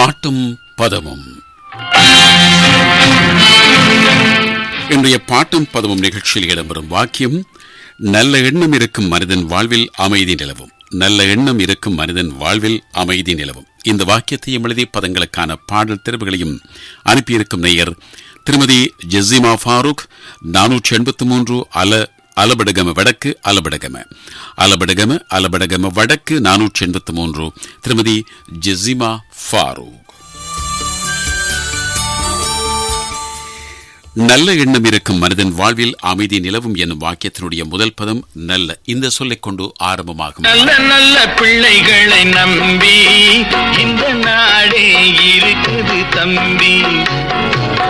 பாட்டும் பதமும். இன்றைய பாட்டும் பதமும் நிகழ்ச்சியில் இடம்பெறும் வாக்கியம் நல்ல எண்ணம் இருக்கும் மனிதன் வாழ்வில் அமைதி நிலவும். நல்ல எண்ணம் இருக்கும் மனிதன் வாழ்வில் அமைதி நிலவும். இந்த வாக்கியத்தையும் எழுதி பதங்களுக்கான பாடல் தெரிவுகளையும் அனுப்பியிருக்கும் நேயர் திருமதி ஜெசிமா ஃபாரூக் நானூற்றி எண்பத்தி மூன்று அல அலபடகம வடக்கு அலபடகம. அலபடகம அலபடகம வடக்கு நானூற்றி எண்பத்தி மூன்று. திருமதி ஜெசிமா ஃபாரூக். நல்ல எண்ணம் இருக்கும் மனிதன் வாழ்வில் அமைதி நிலவும் என்னும் வாக்கியத்தினுடைய முதல் பதம் நல்ல. இந்த சொல்லைக் கொண்டு ஆரம்பமாகும். நல்ல நல்ல பிள்ளைகளை நம்பி இந்த நாடே இருக்குது தம்பி.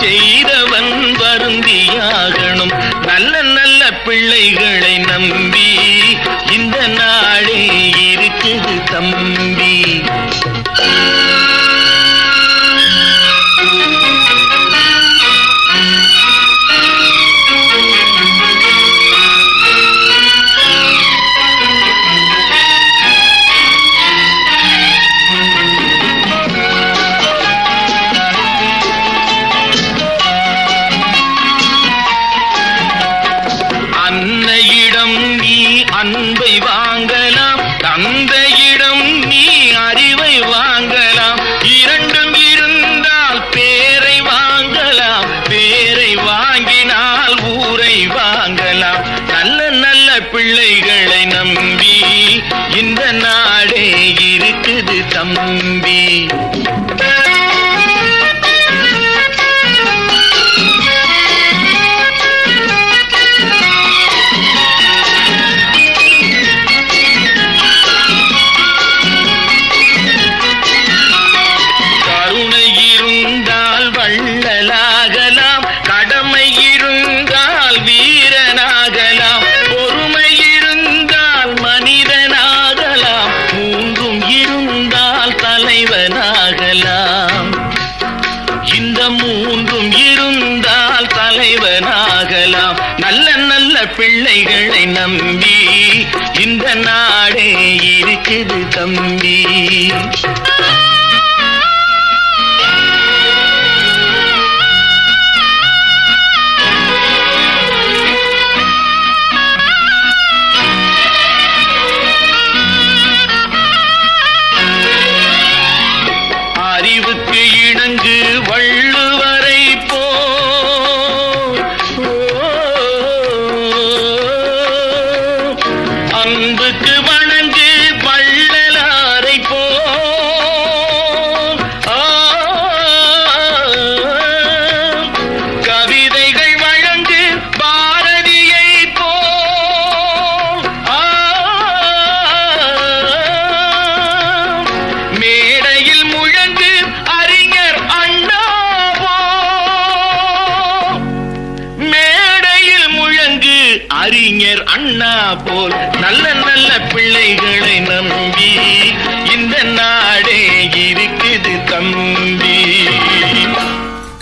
செய்தவன் வருந்தியாகணும். நல்ல நல்ல பிள்ளைகளை நம்பி இந்த நாளே இருக்குது தம்பி. பிள்ளைகளை நம்பி இந்த நாடே இருக்குது தம்பி. நாடே இருக்குது தம்பி. அறிஞர் அண்ணா போல் நல்ல நல்ல பிள்ளைகளை நம்பி இந்த நாடே இருக்குது தம்பி.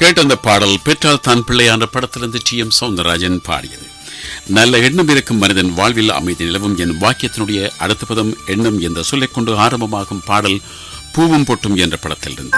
கேட்ட அந்த பாடல் பெற்றால் தான் பிள்ளையான படத்திலிருந்து டி எம் சவுந்தரராஜன் பாடியது. நல்ல எண்ணம் இருக்கும் மனிதன் வாழ்வில் அமைதி நிலவும் என் வாக்கியத்தினுடைய அடுத்த பதம் எண்ணம் என்ற சொல்லை கொண்டு ஆரம்பமாகும் பாடல் பூவும் பொட்டும் என்ற படத்திலிருந்து.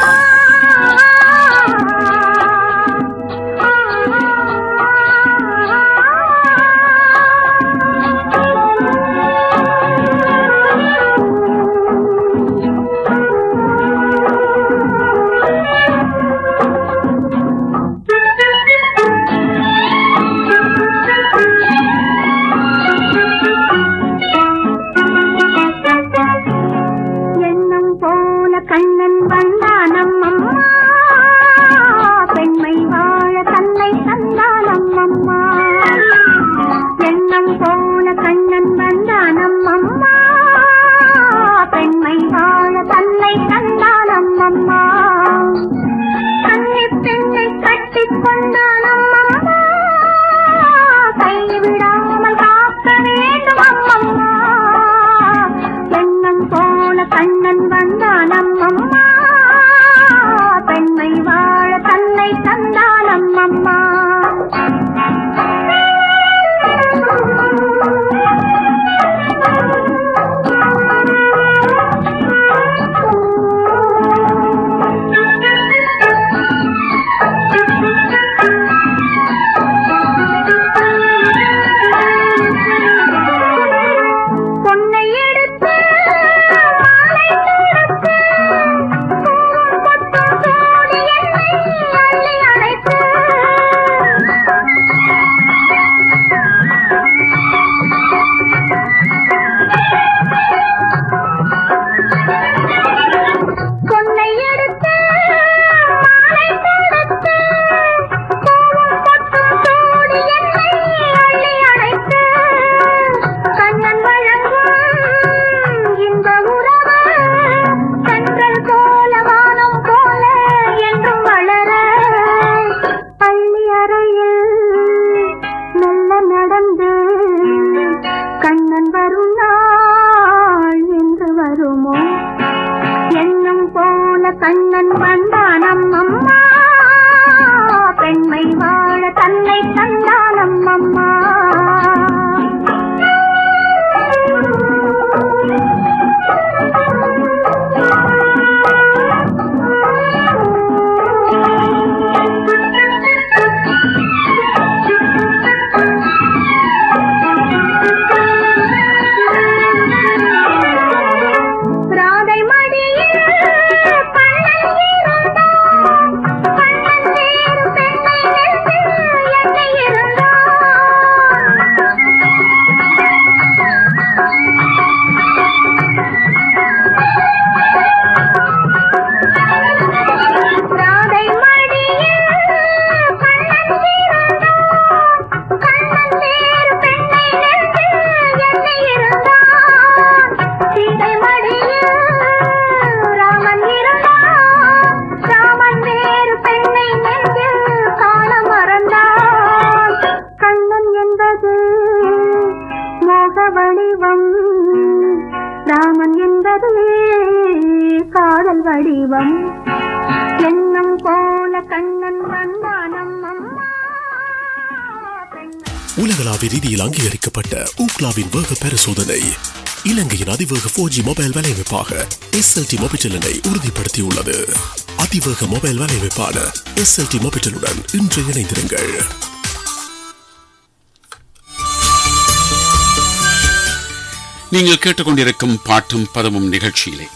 உலகளாவிய ரீதியில் அங்கீகரிக்கப்பட்ட ஊக்லாவின் வேக பரிசோதனை. இலங்கையின் அதிவேக போர் ஜி மொபைல் வலையமைப்பாக எஸ்எல்டி மொபிட்டலினை உறுதிப்படுத்தியுள்ளது. அதிவேக மொபைல் வலையமைப்பான எஸ்எல்டி மொபிட்டலுடன் இன்று இணைந்திருங்கள். நீங்கள் கேட்டுக்கொண்டிருக்கும் பாட்டும் பதமும் நிகழ்ச்சியிலே.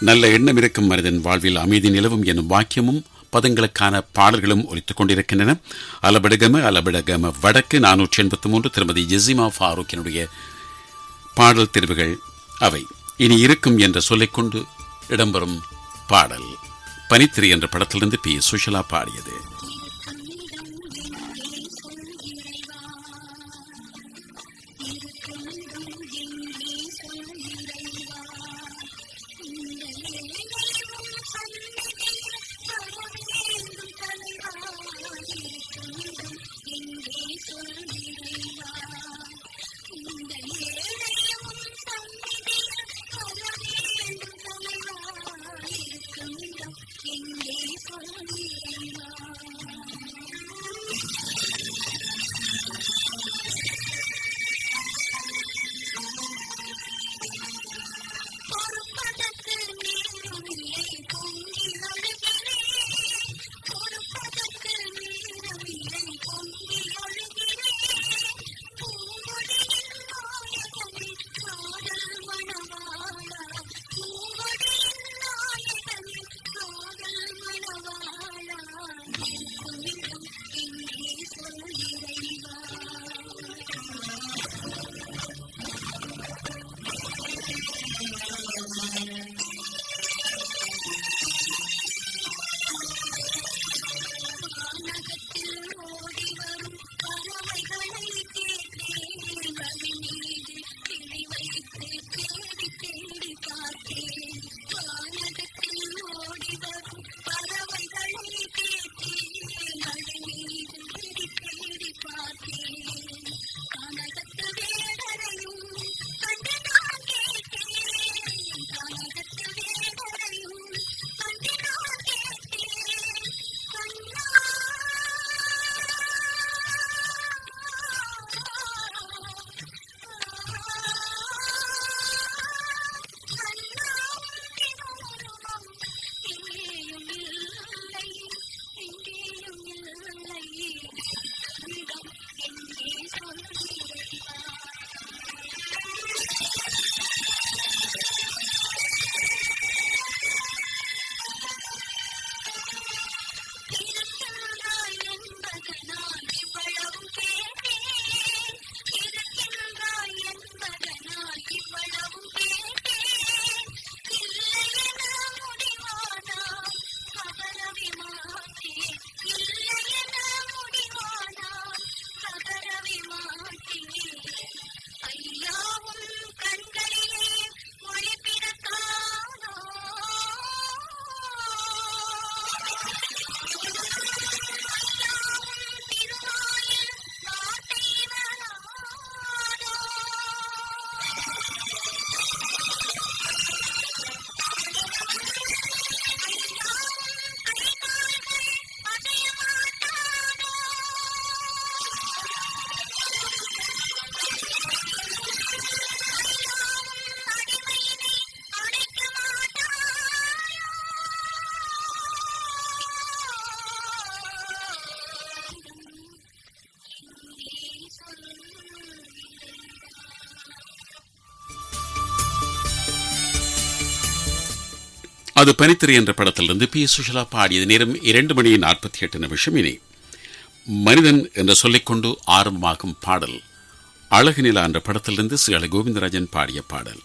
நல்ல எண்ணம் இருக்கும் மனிதன் வாழ்வில் அமைதி நிலவும் எனும் வாக்கியமும் பதங்களுக்கான பாடல்களும் ஒலித்துக் கொண்டிருக்கின்றன. அலபடகம அலபடகம வடக்கு நானூற்றி எண்பத்தி மூன்று திருமதி ஜெசிமா ஃபாரூக்கினுடைய பாடல் தெரிவுகள் அவை. இனி இருக்கும் என்று சொல்லிக்கொண்டு இடம்பெறும் பாடல். பனித்திரி என்ற படத்திலிருந்து பி. சுஷலா பாடியது. அது பனித்திரை என்ற படத்திலிருந்து பி. சுஷலா பாடியது நேரம் இரண்டு மணி நாற்பத்தி எட்டு நிமிஷம் இனி. மனிதன் என்று சொல்லிக்கொண்டு ஆரம்பமாகும் பாடல் அழகு நிலா என்ற படத்திலிருந்து ஸ்ரீ கோவிந்தராஜன் பாடிய பாடல்.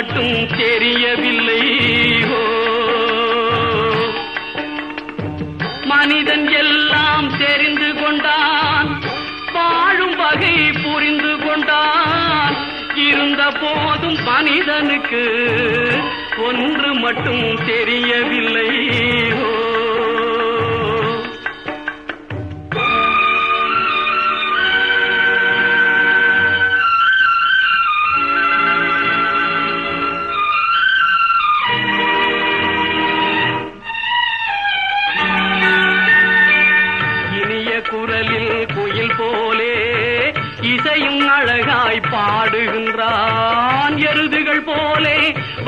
மட்டும் தெரியவில்லை. ஓ. மனிதன் எல்லாம் தெரிந்து கொண்டான். வாழும் வகை புரிந்து கொண்டான். இருந்த போதும் மனிதனுக்கு ஒன்று மட்டும் தெரியவில்லை.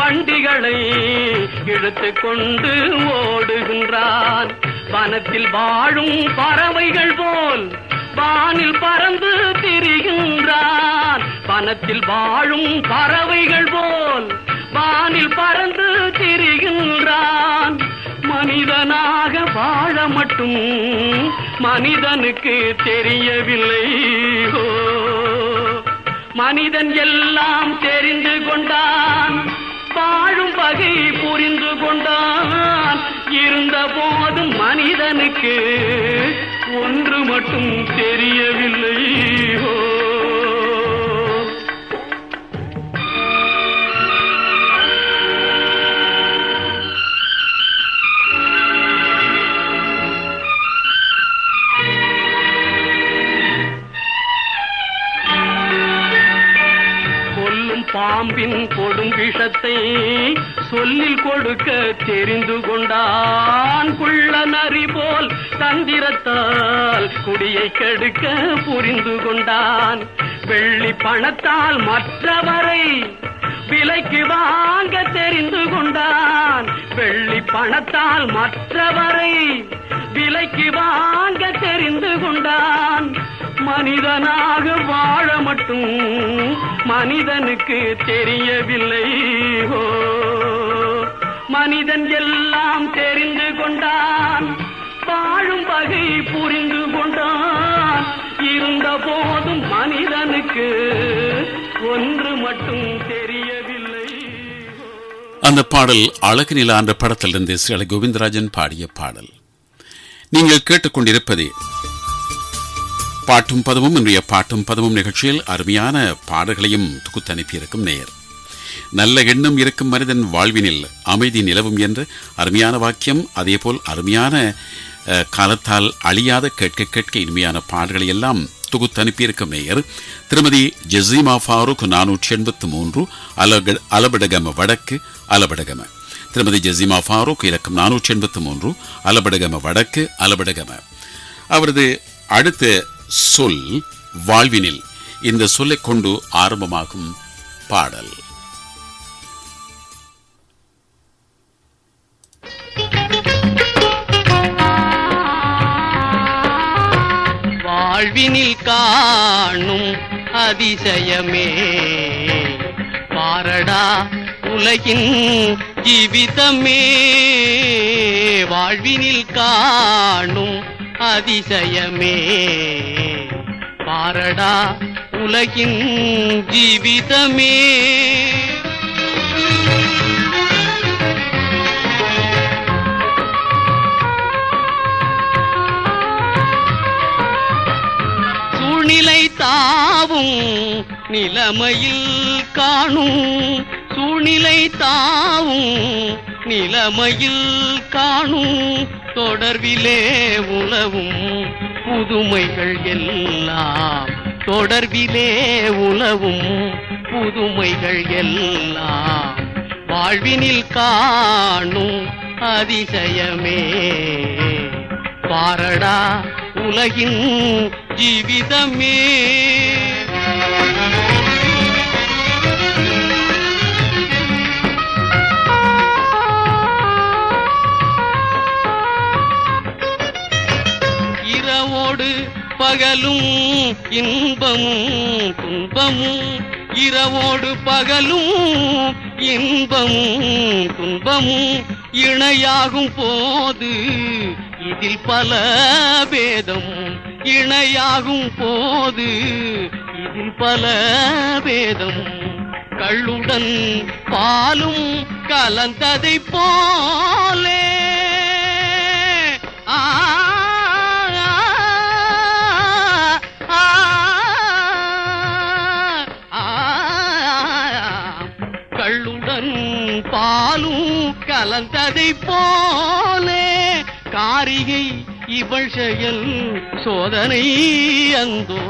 வண்டிகளை இழுத்து கொண்டு ஓடுகின்றான். வனத்தில் வாழும் பறவைகள் போல் வானில் பறந்து திரிகின்றான். வனத்தில் வாழும் பறவைகள் போல் வானில் பறந்து திரிகின்றான். மனிதனாக வாழ மட்டும் மனிதனுக்கு தெரியவில்லை. மனிதன் எல்லாம் தெரிந்து கொண்டான். வாழும் வகை புரிந்து கொண்டான். இருந்த போதும் மனிதனுக்கு ஒன்று மட்டும் தெரியவில்லை. பாம்பின் கொடும் விஷத்தை சொல்லில் கொடுக்க தெரிந்து கொண்டான் குள்ள நரி போல் தந்திரத்தால் குடியை கெடுக்க புரிந்து கொண்டான். வெள்ளி பணத்தால் மற்றவரை விலைக்கு வாங்க தெரிந்து கொண்டான். வெள்ளி பணத்தால் மற்றவரை விலைக்கு வாங்க தெரிந்து கொண்டான். மனிதனாக வாழ மட்டும் மனிதனுக்கு தெரியவில்லை. ஹோ மனிதன் எல்லாம் தெரிந்து கொண்டான். வாழும் வகை புரிந்து கொண்டான். இருந்த போதும் மனிதனுக்கு ஒன்று மட்டும் தெரியவில்லை. அந்த பாடல் அழகு நிலா என்ற படத்திலிருந்து ஸ்ரீ கோவிந்தராஜன் பாடிய பாடல். நீங்கள் கேட்டுக்கொண்டிருப்பது பாட்டும் பதமும் இன்றைய பாட்டும் பதமும் நிகழ்ச்சியில் அருமையான பாடல்களையும் தொகுத்து அனுப்பியிருக்கும் நேயர். நல்ல எண்ணம் இருக்கும் மனிதன் வாழ்வினில் அமைதி நிலவும் என்று அருமையான வாக்கியம் அதேபோல் அருமையான காலத்தால் அழியாத கேட்க கேட்க இனிமையான பாடல்களை எல்லாம் தொகுத்து அனுப்பியிருக்கும் மேயர் திருமதி ஜசீமா ஃபாரூக் நானூற்றி எண்பத்து மூன்று அலக அலபடகம வடக்கு அலபடகம. திருமதி ஜசீமா ஃபாரூக் இலக்கம் நானூற்றி எண்பத்து மூன்று அலபடகம வடக்கு அலபடகம. அவரது அடுத்த சொல் வாழ்வினில். இந்த சொல்லை கொண்டு ஆரம்பமாகும் பாடல். வாழ்வினில் காணும் அதிசயமே. பாரடா உலகின் ஜீவிதமே. வாழ்வினில் காணும் அதிசயமே. பாரடா உலகின் ஜீவிதமே. சூழ்நிலை தாவும் நிலைமையில் காணும். சூழ்நிலை தாவும் நிலைமையில் காணும். தொடர்பிலே உலவும் புதுமைகள் எல்லாம். தொடர்பிலே உலவும் புதுமைகள் எல்லாம். வாழ்வினில் காணும் அதிசயமே. பாரடா உலகின் ஜீவிதமே. பகலும் இன்பமும் துன்பமும் இரவோடு பகலும் இன்பமும் துன்பமும் இணையாகும் போது இதில் பல பேதம் இணையாகும் போது இதில் பல பேதம். கள்ளுடன் பாலும் கலந்ததை போலே கதை போலே காரிகை இவள் செயல் சோதனை அந்தோ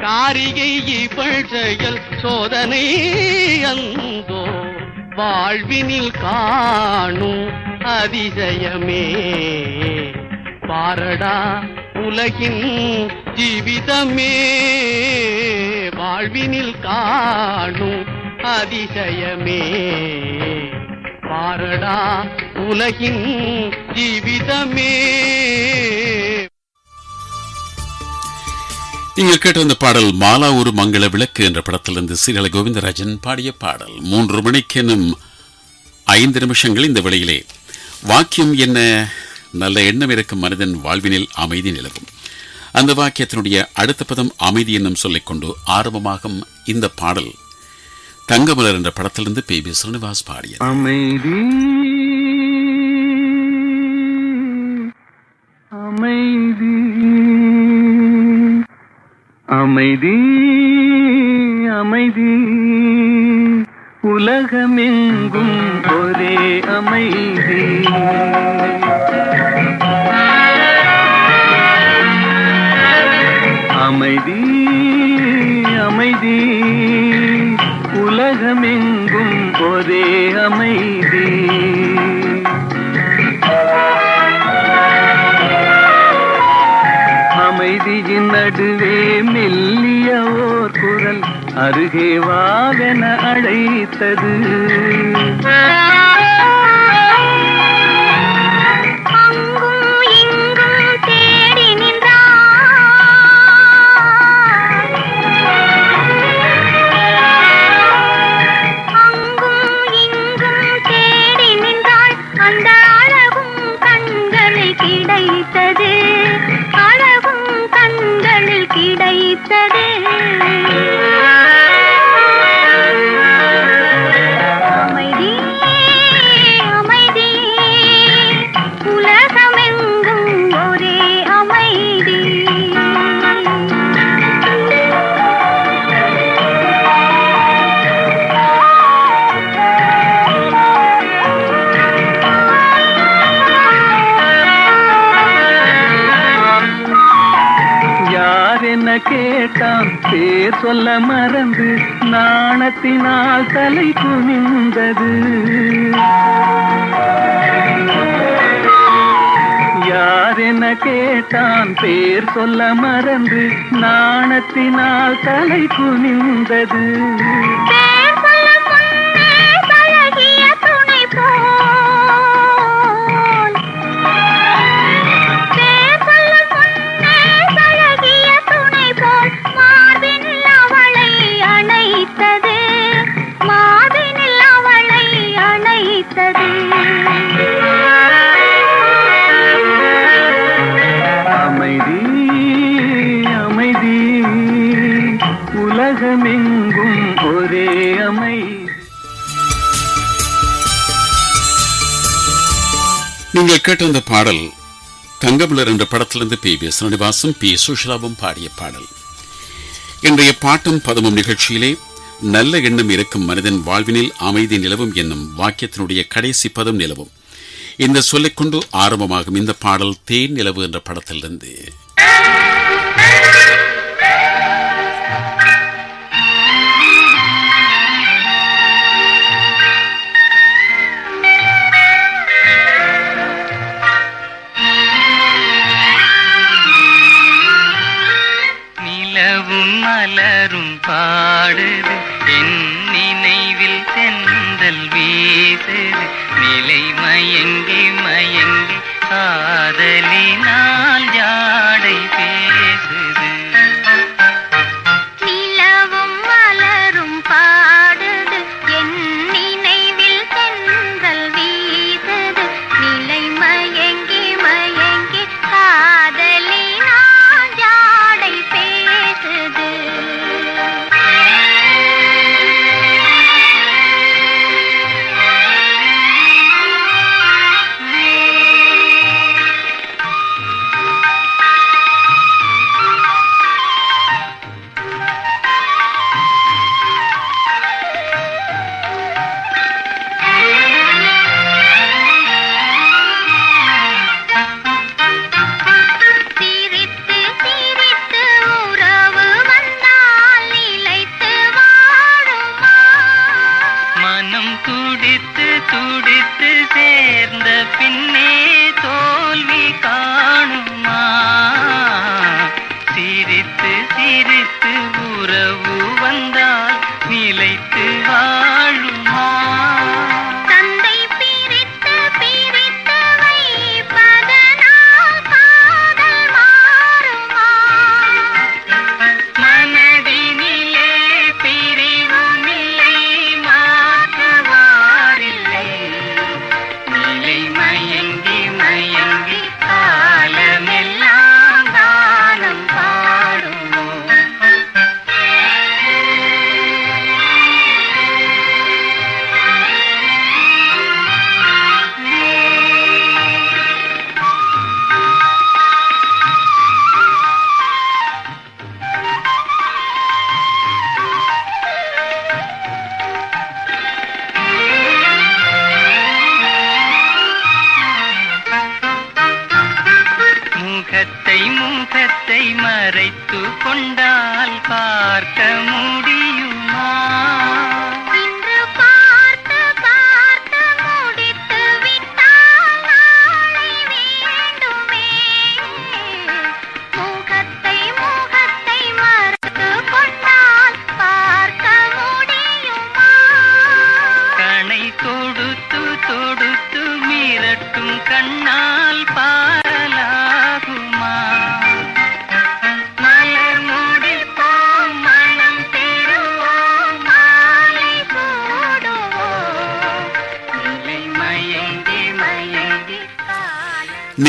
காரிகை இவள் செயல் சோதனை அந்தோ வாழ்வினில் காணும் அதிசயமே. பாரடா உலகின் ஜீவிதமே. வாழ்வினில் காணும் அதிசயமே. பாரடா உலகின் ஜீவிதமே. நீங்கள் கேட்ட இந்த பாடல் மாலா ஒரு மங்கள விளக்கு என்ற படத்திலிருந்து சீரல கோவிந்தராஜன் பாடிய பாடல். மூன்று மணிக்கெனும் ஐந்து நிமிஷங்கள் இந்த விலையிலே வாக்கியம் என்ன? நல்ல எண்ணம் இருக்கும் மனிதன் வாழ்வினில் அமைதி நிலவும். அந்த வாக்கியத்தினுடைய அடுத்த பதம் அமைதி என்னும் சொல்லிக் கொண்டு ஆரம்பமாகும் இந்த பாடல். தங்கமலர் என்ற படத்திலிருந்து பி. பி. ஸ்ரீனிவாஸ் பாடிய அமைதி. அமைதி. அமைதி. அமைதி. உலகமெங்கும் ஒரே அமைதி. அமைதி. அருகே வாவென அழைத்தது. நாணத்தினால் தலை குனிந்தது. யாரென கேட்டான் பேர் சொல்ல மறந்து நாணத்தினால் தலை குனிந்தது. கேட்ட அந்த பாடல் தங்கமலர் என்ற படத்திலிருந்து பி. பி ஸ்ரீனிவாசும் பி. சுஷிலாவும் பாடிய பாடல். இன்றைய பாட்டும் பதமும் நிகழ்ச்சியிலே நல்ல எண்ணம் இருக்கும் மனிதன் வாழ்வினில் அமைதி நிலவும் என்னும் வாக்கியத்தினுடைய கடைசி பதம் நிலவும். இந்த சொல்லைக் கொண்டு ஆரம்பமாகும் இந்த பாடல் தேன் நிலவு என்ற படத்திலிருந்து. மலரும் முகத்தை முகத்தை மறைத்து கொண்டால் பார்க்க முடியுமா?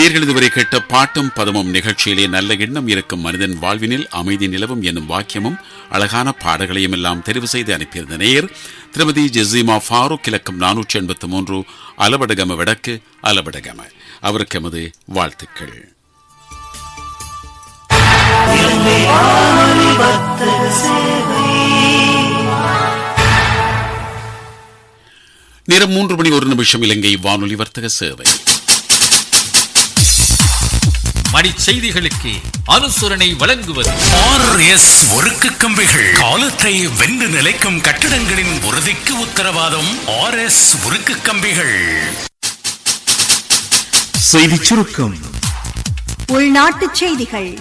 நேர்கள் இதுவரை கேட்ட பாட்டும் பதமும் நிகழ்ச்சியிலே நல்ல எண்ணம் இருக்கும் மனிதன் வாழ்வினில் அமைதி நிலவும் என்னும் வாக்கியமும் அழகான பாடல்களையும் எல்லாம் தெரிவு செய்து அனுப்பியிருந்த நேயர் திருமதி ஜெசீமா ஃபாரூக் இலக்கம் நானூற்றி எண்பத்தி மூன்று அலபடகம வடக்கு அலபடகம அவருக்கு எமது வாழ்த்துக்கள். நேரம் மூன்று மணி ஒரு நிமிஷம் இலங்கை வானொலி வர்த்தக சேவை. மணிச் செய்திகளுக்கு அனுசரணை வழங்குவது. ஆர்எஸ் ஒருக்கு கம்பிகள் காலத்தை வென்று நிலைக்கும் கட்டிடங்களின் உறுதிக்கு உத்தரவாதம். ஆர்எஸ் உருக்கு கம்பிகள் செய்திச் சுருக்கம். உள்நாட்டுச் செய்திகள்.